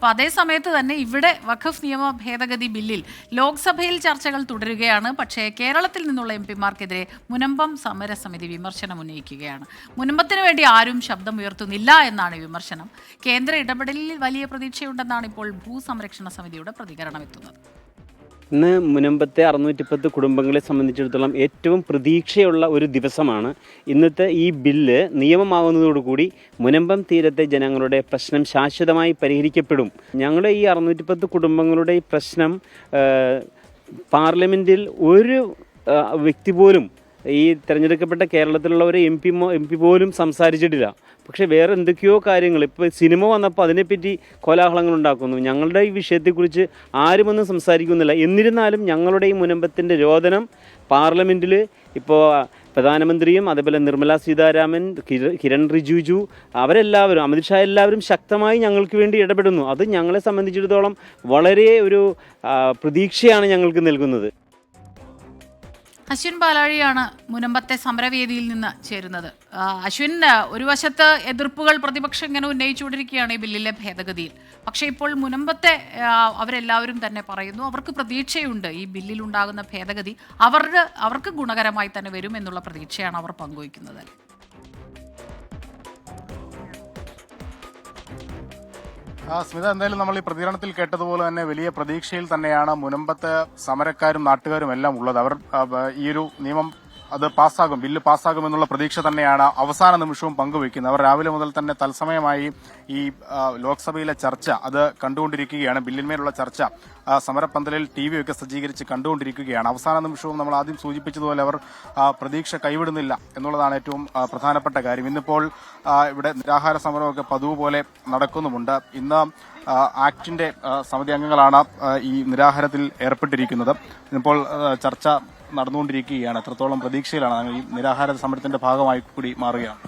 അപ്പോൾ അതേ സമയത്ത് തന്നെ ഇവിടെ വഖഫ് നിയമ ഭേദഗതി ബില്ലിൽ ലോക്സഭയിൽ ചർച്ചകൾ തുടരുകയാണ്. പക്ഷേ കേരളത്തിൽ നിന്നുള്ള എം പിമാർക്കെതിരെ മുനമ്പം സമരസമിതി വിമർശനം ഉന്നയിക്കുകയാണ്. മുനമ്പത്തിന് വേണ്ടി ആരും ശബ്ദം ഉയർത്തുന്നില്ല എന്നാണ് വിമർശനം. കേന്ദ്ര ഇടപെടലിൽ വലിയ പ്രതീക്ഷയുണ്ടെന്നാണ് ഇപ്പോൾ ഭൂസംരക്ഷണ സമിതിയുടെ പ്രതികരണം എത്തുന്നത്. ഇന്ന് മുനമ്പത്തെ അറുന്നൂറ്റിപ്പത്ത് കുടുംബങ്ങളെ സംബന്ധിച്ചിടത്തോളം ഏറ്റവും പ്രതീക്ഷയുള്ള ഒരു ദിവസമാണ്. ഇന്നത്തെ ഈ ബില്ല് നിയമമാകുന്നതോടുകൂടി മുനമ്പം തീരത്തെ ജനങ്ങളുടെ പ്രശ്നം ശാശ്വതമായി പരിഹരിക്കപ്പെടും. ഞങ്ങളുടെ ഈ അറുന്നൂറ്റിപ്പത്ത് കുടുംബങ്ങളുടെ പ്രശ്നം പാർലമെന്റിൽ ഒരു വ്യക്തി പോലും ഈ തിരഞ്ഞെടുക്കപ്പെട്ട കേരളത്തിലുള്ള ഒരു എം പി എം പി പോലും സംസാരിച്ചിട്ടില്ല. പക്ഷെ വേറെ എന്തൊക്കെയോ കാര്യങ്ങൾ. ഇപ്പോൾ സിനിമ വന്നപ്പോൾ അതിനെപ്പറ്റി കോലാഹലങ്ങൾ ഉണ്ടാക്കുന്നു ഞങ്ങളുടെ ഈ വിഷയത്തെക്കുറിച്ച് ആരുമൊന്നും സംസാരിക്കുന്നില്ല. എന്നിരുന്നാലും ഞങ്ങളുടെ ഈ മുനമ്പത്തിന്റെ രോദനം പാർലമെന്റിൽ ഇപ്പോൾ പ്രധാനമന്ത്രിയും അതേപോലെ നിർമ്മല സീതാരാമൻ കിര- കിരൺ റിജിജു അവരെല്ലാവരും അമിത്ഷാ എല്ലാവരും ശക്തമായി ഞങ്ങൾക്ക് വേണ്ടി ഇടപെടുന്നു. അത് ഞങ്ങളെ സംബന്ധിച്ചിടത്തോളം വളരെ ഒരു പ്രതീക്ഷയാണ് ഞങ്ങൾക്ക് നൽകുന്നത്. അശ്വിൻ പാലാഴിയാണ് മുനമ്പത്തെ സമരവേദിയിൽ നിന്ന് ചേരുന്നത്. അശ്വിൻ ഒരു വശത്ത് എതിർപ്പുകൾ പ്രതിപക്ഷം ഇങ്ങനെ ഉന്നയിച്ചുകൊണ്ടിരിക്കുകയാണ് ഈ ബില്ലിലെ ഭേദഗതിയിൽ. പക്ഷേ ഇപ്പോൾ മുനമ്പത്തെ അവരെല്ലാവരും തന്നെ പറയുന്നു അവർക്ക് പ്രതീക്ഷയുണ്ട് ഈ ബില്ലിൽ ഉണ്ടാകുന്ന ഭേദഗതി അവരുടെ അവർക്ക് ഗുണകരമായി തന്നെ വരും എന്നുള്ള പ്രതീക്ഷയാണ് അവർ പങ്കുവയ്ക്കുന്നത്. ആ സ്മിത എന്തായാലും നമ്മൾ ഈ പ്രതികരണത്തിൽ കേട്ടതുപോലെ തന്നെ വലിയ പ്രതീക്ഷയിൽ തന്നെയാണ് മുനമ്പത്തെ സമരക്കാരും നാട്ടുകാരും എല്ലാം ഉള്ളത്. അവർ ഈ ഒരു നിയമം അത് പാസ്സാകും ബില്ല് പാസ്സാകും എന്നുള്ള പ്രതീക്ഷ തന്നെയാണ് അവസാന നിമിഷവും പങ്കുവയ്ക്കുന്നത്. അവർ രാവിലെ മുതൽ തന്നെ തത്സമയമായി ഈ ലോക്സഭയിലെ ചർച്ച അത് കണ്ടുകൊണ്ടിരിക്കുകയാണ്. ബില്ലിന്മേലുള്ള ചർച്ച സമരപ്പന്തലിൽ ടി വി ഒക്കെ സജ്ജീകരിച്ച് കണ്ടുകൊണ്ടിരിക്കുകയാണ്. അവസാന നിമിഷവും നമ്മൾ ആദ്യം സൂചിപ്പിച്ചതുപോലെ അവർ പ്രതീക്ഷ കൈവിടുന്നില്ല എന്നുള്ളതാണ് ഏറ്റവും പ്രധാനപ്പെട്ട കാര്യം. ഇന്നിപ്പോൾ ഇവിടെ നിരാഹാര സമരമൊക്കെ പതിവ് പോലെ നടക്കുന്നുമുണ്ട്. ഇന്ന് ആക്ടിന്റെ സമിതി അംഗങ്ങളാണ് ഈ നിരാഹാരത്തിൽ ഏർപ്പെട്ടിരിക്കുന്നത്. ഇപ്പോൾ ചർച്ച നടന്നുകൊണ്ടിരിക്കുകയാണ്. എത്രത്തോളം പ്രതീക്ഷയിലാണ് താങ്കൾ ഈ നിരാഹാര സമരത്തിന്റെ ഭാഗമായി കൂടി മാറുകയാണ്?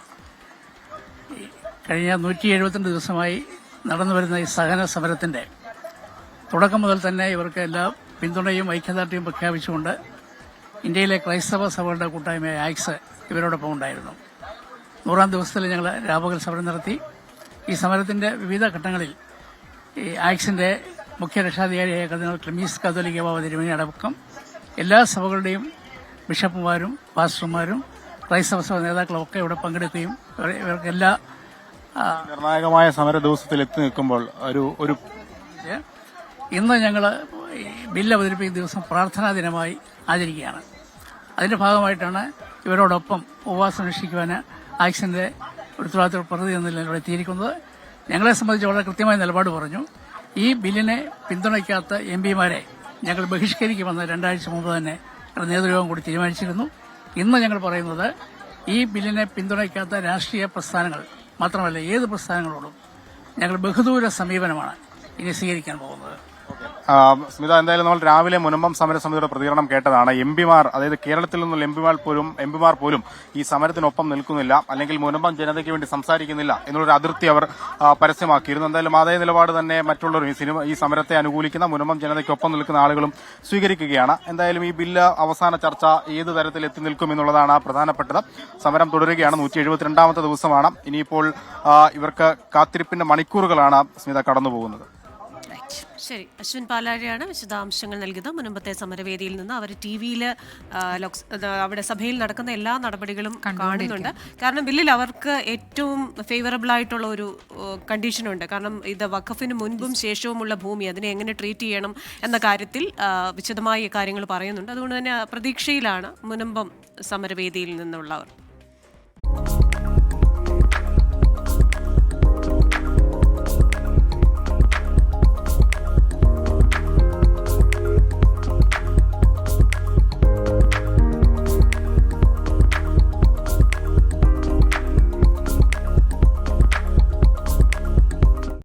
കഴിഞ്ഞ നൂറ്റി എഴുപത്തിരണ്ട് ദിവസമായി നടന്നു വരുന്ന ഈ സഹന സമരത്തിന്റെ തുടക്കം മുതൽ തന്നെ ഇവർക്ക് എല്ലാ പിന്തുണയും ഐക്യദാർഢ്യവും പ്രഖ്യാപിച്ചുകൊണ്ട് ഇന്ത്യയിലെ ക്രൈസ്തവ സഭകളുടെ കൂട്ടായ്മയായ ആക്സ് ഇവരോടൊപ്പം ഉണ്ടായിരുന്നു. നൂറാം ദിവസത്തിൽ ഞങ്ങൾ രാപകൽ സമരം നടത്തി. ഈ സമരത്തിന്റെ വിവിധ ഘട്ടങ്ങളിൽ ഈ ആക്സിന്റെ മുഖ്യ രക്ഷാധികാരിയായ കർദിനാൾ ക്രിമീസ് തിരുമേനി അടക്കം എല്ലാ സഭകളുടെയും ബിഷപ്പുമാരും പാസ്റ്റർമാരും ക്രൈസ്തവ സഭ നേതാക്കളും ഒക്കെ ഇവിടെ പങ്കെടുക്കുകയും ഇവർ- ഇവർക്ക് എല്ലാ നിർണായകമായ സമര ദിവസത്തിൽ എത്തി നിൽക്കുമ്പോൾ ഒരു ഒരു ഇന്ന് ഞങ്ങൾ ബില്ല് അവതരിപ്പിക്കുന്ന ദിവസം പ്രാർത്ഥനാ ദിനമായി ആചരിക്കുകയാണ്. അതിന്റെ ഭാഗമായിട്ടാണ് ഇവരോടൊപ്പം ഉപവാസം അനുഷ്ഠിക്കുവാൻ ആക്സിന്റെ ഉത്തരവാദിത്ത പ്രതി എന്ന നിലയിൽ എത്തിയിരിക്കുന്നത്. ഞങ്ങളെ സംബന്ധിച്ച് വളരെ കൃത്യമായ നിലപാട് പറഞ്ഞു. ഈ ബില്ലിനെ പിന്തുണയ്ക്കാത്ത എം പിമാരെ ഞങ്ങൾ ബഹിഷ്കരിക്കുമെന്ന് രണ്ടാഴ്ച മുമ്പ് തന്നെ നേതൃയോഗം കൂടി തീരുമാനിച്ചിരുന്നു. ഇന്ന് ഞങ്ങൾ പറയുന്നത് ഈ ബില്ലിനെ പിന്തുണയ്ക്കാത്ത രാഷ്ട്രീയ പ്രസ്ഥാനങ്ങൾ മാത്രമല്ല ഏത് പ്രസ്ഥാനങ്ങളോടും ഞങ്ങൾ ബഹുദൂര സമീപനമാണ് ഇനി സ്വീകരിക്കാൻ പോകുന്നത്. സ്മിത എന്തായാലും നമ്മൾ രാവിലെ മുനമ്പം സമരസമിതിയുടെ പ്രതികരണം കേട്ടതാണ്. എം പിമാർ അതായത് കേരളത്തിൽ നിന്നുള്ള എം പിമാർ പോലും എം പിമാർ പോലും ഈ സമരത്തിനൊപ്പം നിൽക്കുന്നില്ല അല്ലെങ്കിൽ മുനമ്പം ജനതയ്ക്ക് വേണ്ടി സംസാരിക്കുന്നില്ല എന്നുള്ളൊരു അതിർത്തി അവർ പരസ്യമാക്കിയിരുന്നു. എന്തായാലും അതേ നിലപാട് തന്നെ മറ്റുള്ളവരും ഈ സിനിമ ഈ സമരത്തെ അനുകൂലിക്കുന്ന മുനമ്പം ജനതയ്ക്കൊപ്പം നിൽക്കുന്ന ആളുകളും സ്വീകരിക്കുകയാണ്. എന്തായാലും ഈ ബില്ല് അവസാന ചർച്ച ഏത് തരത്തിൽ എത്തി നിൽക്കും എന്നുള്ളതാണ് പ്രധാനപ്പെട്ടത്. സമരം തുടരുകയാണ്. നൂറ്റി എഴുപത്തിരണ്ടാമത്തെ ദിവസമാണ്. ഇനിയിപ്പോൾ ഇവർക്ക് കാത്തിരിപ്പിന്റെ മണിക്കൂറുകളാണ് സ്മിത കടന്നുപോകുന്നത്. ശരി. അശ്വിൻ പാലാരിയാണ് വിശദാംശങ്ങൾ നൽകുന്നത് മുൻപത്തെ സമരവേദിയിൽ നിന്ന് അവർ ടി വിയിൽ അവിടെ സഭയിൽ നടക്കുന്ന എല്ലാ നടപടികളും കാണുന്നുണ്ട്. കാരണം ബില്ലിൽ അവർക്ക് ഏറ്റവും ഫേവറബിൾ ആയിട്ടുള്ള ഒരു കണ്ടീഷനുണ്ട് കാരണം ഇത് വഖഫിന് മുൻപും ശേഷവുമുള്ള ഭൂമി അതിനെ എങ്ങനെ ട്രീറ്റ് ചെയ്യണം എന്ന കാര്യത്തിൽ വിശദമായ വിശദമായി കാര്യങ്ങൾ പറയുന്നുണ്ട്. അതുകൊണ്ട് തന്നെ പ്രതീക്ഷയിലാണ് മുനമ്പം സമരവേദിയിൽ നിന്നുള്ളവർ.